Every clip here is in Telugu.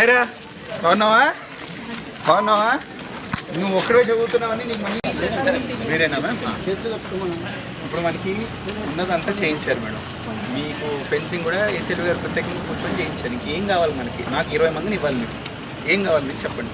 బాగున్నావా? బాగున్నావా? నువ్వు ఒక్కడే చదువుతున్నావని నీకు మనీ మీరేనా మ్యామ్? ఇప్పుడు మనకి ఉన్నదంతా చేయించారు మేడం. మీకు ఫెన్సింగ్ కూడా ఏసీలు గారు ప్రత్యేకంగా కూర్చొని చేయించారు. ఇంకేం కావాలి మనకి? నాకు ఇరవై మందిని ఇవ్వాలి మీకు ఏం కావాలి మీకు చెప్పండి.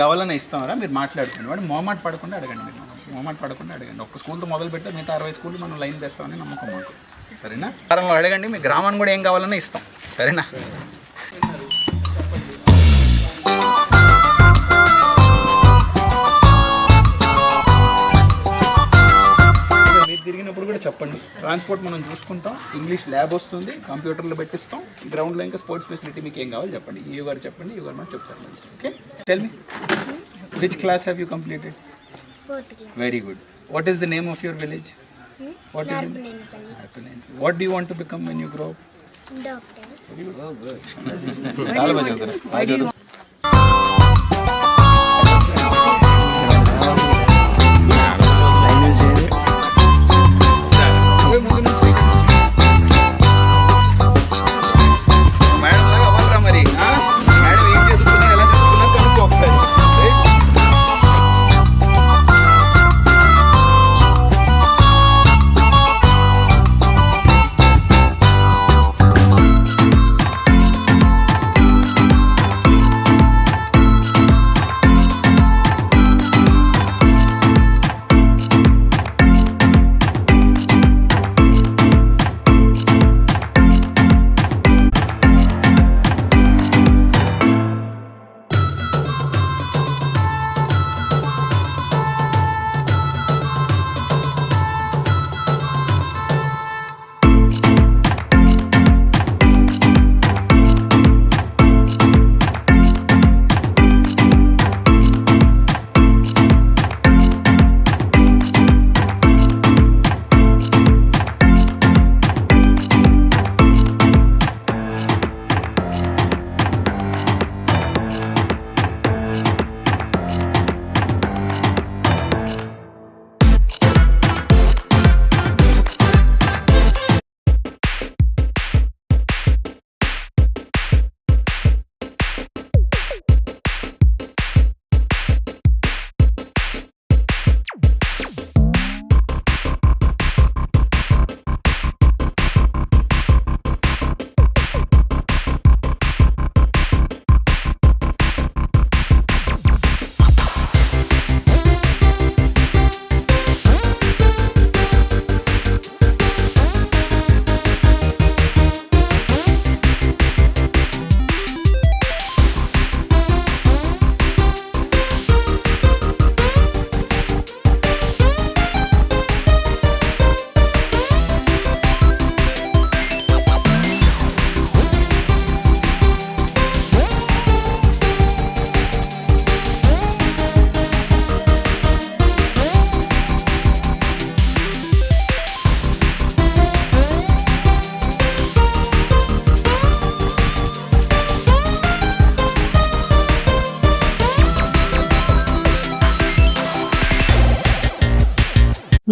కావాలని ఇస్తామరా మీరు మాట్లాడుకోండి. వాడు మోమాట పడకుండా అడగండి మీరు. మోమాట పడకుండా అడగండి. ఒక స్కూల్తో మొదలు పెడితే మిగతా అరవై స్కూల్ మనం లైన్ తెస్తామని నమ్మకం మాకు. సరేనా? వారంలో అడగండి మీ గ్రామాన్ని కూడా ఏం కావాలన్నా ఇస్తాం. సరేనా? ట్రాన్స్పోర్ట్ మనం చూసుకుంటాం ఇంగ్లీష్ ల్యాబ్ వస్తుంది కంప్యూటర్లో పెట్టిస్తాం గ్రౌండ్లో ఇంకా స్పోర్ట్స్ ఫెసిలిటీ మీకు ఏం కావాలో చెప్పండి. ఈ గారు చెప్పండి ఈ గారు మనం చెప్తారు okay? Tell me which class have you completed very good what is the name of your village what is what do want to become when you grow doctor చాలా బాగా చదువుతారు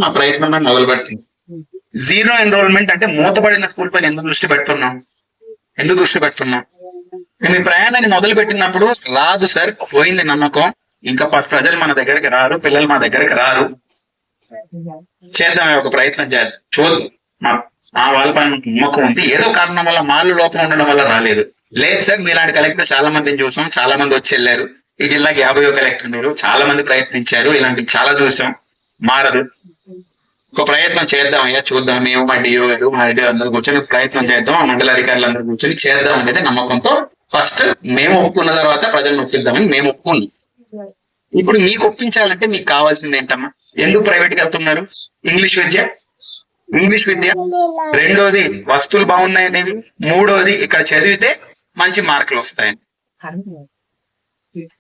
ఆ ప్రయత్నం మొదలు పెడుతుంది జీరో ఎన్రోల్మెంట్ అంటే మూతపడిన స్కూల్ పైన ఎందుకు దృష్టి పెడుతున్నాం ఎందుకు దృష్టి పెడుతున్నాం మేము ఈ ప్రయాణాన్ని మొదలు పెట్టినప్పుడు రాదు సార్ పోయింది నమ్మకం. ఇంకా ప్రజలు మన దగ్గరికి రారు పిల్లలు మా దగ్గరికి రారు. చేద్దాం ఒక ప్రయత్నం చేద్దాం. చూద్దాం. మా మా వాళ్ళ పైన నమ్మకం ఉంది. ఏదో కారణం వల్ల మాళ్ళు లోపం ఉండడం వల్ల రాలేదు. లేదు సార్ మీలాంటి కలెక్టర్ చాలా మందిని చూసాం చాలా మంది వచ్చి వెళ్ళారు. ఈ జిల్లాకి యాభైయో కలెక్టర్ మీరు. చాలా మంది ప్రయత్నించారు. ఇలాంటివి చాలా చూసాం. మారదు. ఒక ప్రయత్నం చేద్దాం అయ్యా చూద్దాం మేము మా డిఓ గారు మా ఐడియో అందరూ కూర్చొని ప్రయత్నం చేద్దాం ఆ మండల అధికారులు అందరూ కూర్చొని చేద్దాం అనేది నమ్మకంతో ఫస్ట్ మేము ఒప్పుకున్న తర్వాత ప్రజలను ఒప్పిద్దామని మేము ఒప్పుకున్నాం. ఇప్పుడు మీకు ఒప్పించాలంటే మీకు కావాల్సింది ఏంటమ్మా? ఎందుకు ప్రైవేట్కి వెళ్తున్నారు? ఇంగ్లీష్ విద్య? ఇంగ్లీష్ విద్య. రెండోది వస్తువులు బాగున్నాయనేవి. మూడోది ఇక్కడ చదివితే మంచి మార్కులు వస్తాయని.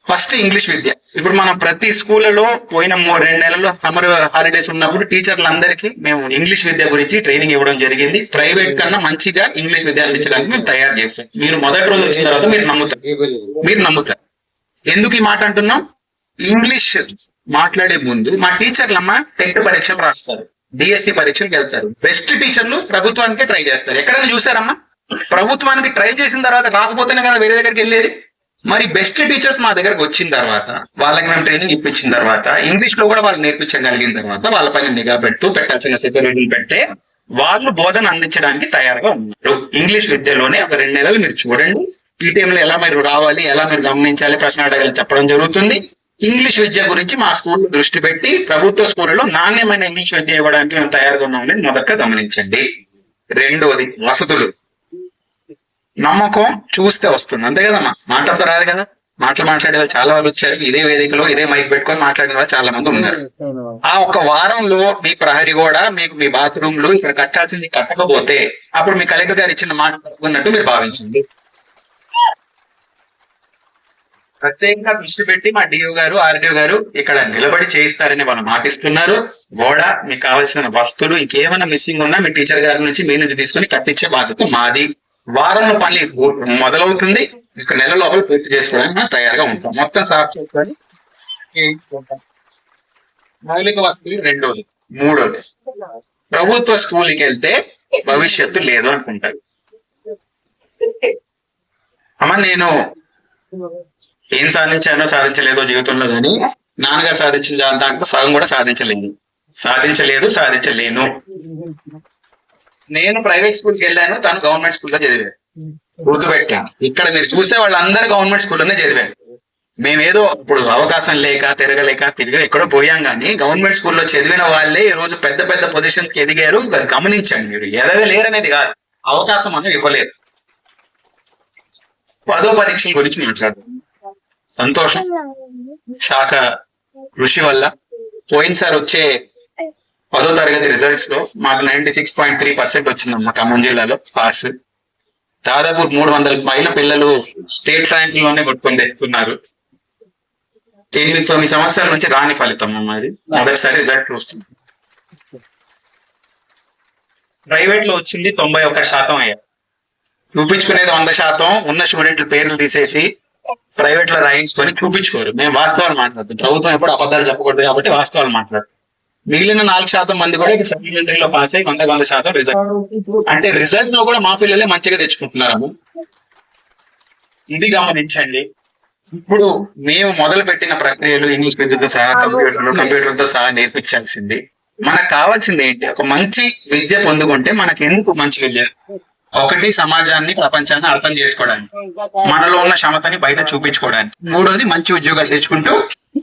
ఫస్ట్ ఇంగ్లీష్ విద్య. ఇప్పుడు మనం ప్రతి స్కూళ్ళలో పోయిన రెండు నెలలు సమ్మర్ హాలిడేస్ ఉన్నప్పుడు టీచర్లందరికీ మేము ఇంగ్లీష్ విద్య గురించి ట్రైనింగ్ ఇవ్వడం జరిగింది. ప్రైవేట్ కన్నా మంచిగా ఇంగ్లీష్ విద్య అందించడానికి మేము తయారు చేస్తాం మీరు మొదటి రోజు వచ్చిన తర్వాత మీరు నమ్ముతారు. మీరు నమ్ముతారు. ఎందుకు ఈ మాట అంటున్నాం? ఇంగ్లీష్ మాట్లాడే ముందు మా టీచర్లమ్మ టెట్ పరీక్షలు రాస్తారు. డిఎస్సి పరీక్షలకు వెళ్తారు. బెస్ట్ టీచర్లు ప్రభుత్వానికి ట్రై చేస్తారు. ఎక్కడైనా చూసారమ్మా? ప్రభుత్వానికి ట్రై చేసిన తర్వాత రాకపోతేనే కదా వేరే దగ్గరికి వెళ్ళేది? మరి బెస్ట్ టీచర్స్ మా దగ్గరకు వచ్చిన తర్వాత వాళ్ళకి మేము ట్రైనింగ్ ఇప్పించిన తర్వాత ఇంగ్లీష్లో కూడా వాళ్ళు నేర్పించగలిగిన తర్వాత వాళ్ళ పైన నిఘా పెడుతూ పెట్టాల్సిన సెక్యూరిటీలు పెడితే వాళ్ళు బోధన అందించడానికి తయారుగా ఉన్నారు. ఇంగ్లీష్ విద్యలోనే ఒక రెండు నెలలు మీరు చూడండి. ఈ టైంలో ఎలా మీరు రావాలి ఎలా మీరు గమనించాలి ప్రశ్న అడగాలి చెప్పడం జరుగుతుంది. ఇంగ్లీష్ విద్య గురించి మా స్కూల్ దృష్టి పెట్టి ప్రభుత్వ స్కూళ్ళలో నాణ్యమైన ఇంగ్లీష్ విద్య ఇవ్వడానికి మేము తయారుగా ఉన్నామని మొదట గమనించండి. రెండోది వసతులు. నమ్మకం చూస్తే వస్తుంది. అంతే కదమ్మా మాటలతో రాదు కదా? మాటలు మాట్లాడే వాళ్ళు చాలా వాళ్ళు వచ్చారు. ఇదే వేదికలో ఇదే మైక్ పెట్టుకొని మాట్లాడిన వాళ్ళు చాలా మంది ఉన్నారు. ఆ ఒక వారంలో మీ ప్రహరీ కూడా మీకు మీ బాత్రూమ్లో ఇక్కడ కట్టాల్సింది కట్టకపోతే అప్పుడు మీ కలెక్టర్ గారు ఇచ్చిన మాట తప్పుకున్నట్టు మీరు భావించండి. ప్రత్యేకంగా దృష్టి పెట్టి మా డిఓ గారు ఆర్డిఓ గారు ఇక్కడ నిలబడి చేయిస్తారని వాళ్ళు మాటిస్తున్నారు. గోడ మీకు కావాల్సిన వస్తువులు ఇంకేమైనా మిస్సింగ్ ఉన్నా మీ టీచర్ గారి నుంచి మీ నుంచి తీసుకొని కట్టించే బాధ్యత మాది. వారంలో పని మొదలవుతుంది. ఒక నెల లోపల పూర్తి చేసుకోవడానికి మనం తయారుగా ఉంటాం. మొత్తం సాఫ్ చేసుకొని మౌలిక వస్తువులు రెండోది. మూడోది. ప్రభుత్వ స్కూల్కి వెళ్తే భవిష్యత్తు లేదు అనుకుంటాడు అమ్మ నేను ఏం సాధించానో సాధించలేదో జీవితంలో కానీ నాన్నగారు సాధించిన దాంట్లో సగం కూడా సాధించలేదు. సాధించలేదు సాధించలేను. నేను ప్రైవేట్ స్కూల్కి వెళ్ళాను తను గవర్నమెంట్ స్కూల్లో చదివాను గుర్తుపెట్టాను ఇక్కడ మీరు చూసే వాళ్ళందరూ గవర్నమెంట్ స్కూల్లోనే చదివారు. మేమేదో ఇప్పుడు అవకాశం లేక తిరగలేక తిరిగి ఎక్కడో పోయాం కానీ గవర్నమెంట్ స్కూల్లో చదివిన వాళ్ళే ఈ రోజు పెద్ద పెద్ద పొజిషన్స్కి ఎదిగారు. గమనించండి మీరు ఎదగలేరనేది కాదు. అవకాశం అనేది ఇవ్వలేదు. పదో పరీక్షల గురించి మాట్లాడదాం. సంతోషం. శాఖ కృషి వల్ల పోయినసారి వచ్చే పదో తరగతి రిజల్ట్స్లో మాకు ninety six point three percent వచ్చిందమ్మా ఖమ్మం జిల్లాలో పాస్ దాదాపు మూడు వందల పైన పిల్లలు స్టేట్ ర్యాంకుల్లోనే కొట్టుకొని తెచ్చుకున్నారు. ఎనిమిది తొమ్మిది సంవత్సరాల నుంచి రాని ఫలితం అమ్మా అది మొదటిసారి రిజల్ట్ వస్తుంది ప్రైవేట్లో వచ్చింది తొంభై ఒక్క శాతం అయ్యా. చూపించుకునేది వంద శాతం. ఉన్న స్టూడెంట్ల పేర్లు తీసేసి ప్రైవేట్లో రాయించుకొని చూపించుకోరు. మేము వాస్తవాలు మాట్లాడుతాం ప్రభుత్వం ఎప్పుడు అబద్ధాలు చెప్పకూడదు కాబట్టి వాస్తవాలు మాట్లాడుతాం మిగిలిన నాలుగు శాతం మంది కూడా సప్లిమెంటరీ లో పాస్ అయ్యి వంద వంద శాతం రిజల్ట్ అంటే రిజల్ట్లో కూడా మా పిల్లలే మంచిగా తెచ్చుకుంటున్నారు ఇది గమనించండి. ఇప్పుడు మేము మొదలు పెట్టిన ప్రక్రియలు ఇంగ్లీష్ విద్యతో సహా కంప్యూటర్లు కంప్యూటర్తో సహా నేర్పించాల్సింది. మనకు కావాల్సింది ఏంటి? ఒక మంచి విద్య పొందుకుంటే మనకి ఎందుకు మంచి విద్య? ఒకటి సమాజాన్ని ప్రపంచాన్ని అర్థం చేసుకోవడానికి. మనలో ఉన్న క్షమతని బయట చూపించుకోవడానికి. మూడోది మంచి ఉద్యోగాలు తెచ్చుకుంటూ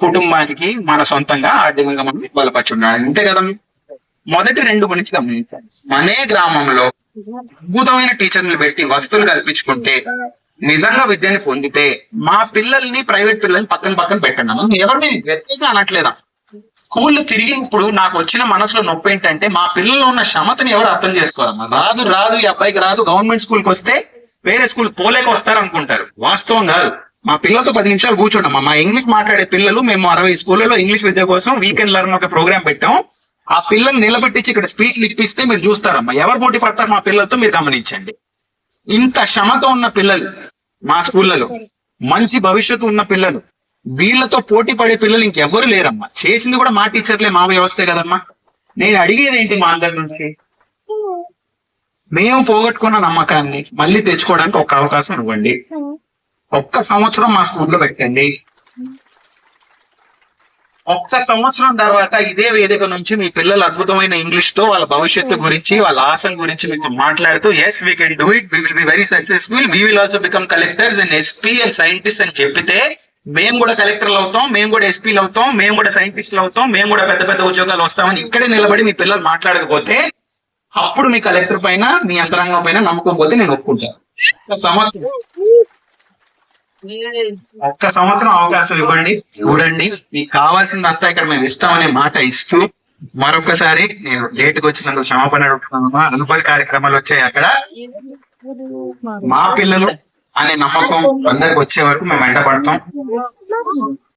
కుటుంబానికి మన సొంతంగా ఆర్థికంగా మనం బలపరుచుండాలి. అంతే కదా మొదటి రెండు గురించి గమనించాలి మనే గ్రామంలో అద్భుతమైన టీచర్లు పెట్టి వసతులు కల్పించుకుంటే నిజంగా విద్యని పొందితే మా పిల్లల్ని ప్రైవేట్ పిల్లల్ని పక్కన పక్కన పెట్టండి ఎవరిని వ్యక్తిగా అనట్లేదా? స్కూల్ తిరిగినప్పుడు నాకు వచ్చిన మనసులో నొప్పి ఏంటంటే మా పిల్లల్లో ఉన్న క్షమతని ఎవరు అర్థం చేసుకోవాలమ్మా రాదు రాదు ఈ అబ్బాయికి రాదు. గవర్నమెంట్ స్కూల్కి వస్తే వేరే స్కూల్ పోలేక వస్తారు అనుకుంటారు వాస్తవం కాదు. మా పిల్లలతో పది నిమిషాలు కూర్చోండమ్మా మా ఇంగ్లీష్ మాట్లాడే పిల్లలు మేము అరవై స్కూళ్ళలో ఇంగ్లీష్ విద్య కోసం వీకెండ్ లెర్న్ ఒక ప్రోగ్రామ్ పెట్టాం. ఆ పిల్లల్ని నిలబెట్టించి ఇక్కడ స్పీచ్ ఇప్పిస్తే మీరు చూస్తారమ్మా. ఎవరు పోటీ పడతారు మా పిల్లలతో మీరు గమనించండి. ఇంత క్షమతో ఉన్న పిల్లలు మా స్కూళ్ళలో మంచి భవిష్యత్తు ఉన్న పిల్లలు వీళ్ళతో పోటీ పడే పిల్లలు ఇంకెవ్వరు లేరమ్మా. చేసింది కూడా మా టీచర్లే మా వ్యవస్థే కదమ్మా. నేను అడిగేది ఏంటి మా అందరి నుంచి? మేము పోగొట్టుకున్న నమ్మకాన్ని మళ్ళీ తెచ్చుకోవడానికి ఒక అవకాశం ఇవ్వండి. ఒక్క సంవత్సరం మా స్కూల్లో పెట్టండి. ఒక్క సంవత్సరం తర్వాత ఇదే వేదిక నుంచి మీ పిల్లలు అద్భుతమైన ఇంగ్లీష్తో వాళ్ళ భవిష్యత్తు గురించి వాళ్ళ ఆశల గురించి మీకు మాట్లాడుతూ yes we can do it we will be very successful we will also become collectors and SP and scientist అని చెప్పితే మేము కూడా కలెక్టర్లు అవుతాం మేము కూడా ఎస్పీలు అవుతాం మేము కూడా సైంటిస్టులు అవుతాం మేము కూడా పెద్ద పెద్ద ఉద్యోగాలు వస్తామని ఇక్కడే నిలబడి మీ పిల్లలు మాట్లాడకపోతే అప్పుడు మీ కలెక్టర్ పైన మీ యంత్రాంగం పైన నమ్మకం పోతే నేను ఒప్పుకుంటాను. సంవత్సరం. ఒక్క సంవత్సరం అవకాశం ఇవ్వండి. చూడండి. మీకు కావాల్సిందంతా ఇక్కడ మేము ఇస్తామనే మాట ఇస్తూ మరొకసారి నేను లేటుగా వచ్చినందుకు క్షమాపణ అడుగుతున్నాను. అనుభవ కార్యక్రమాలు వచ్చాయి అక్కడ. మా పిల్లలు అనే నమ్మకం అందరికి వచ్చే వరకు మేము వెంటపడతాం.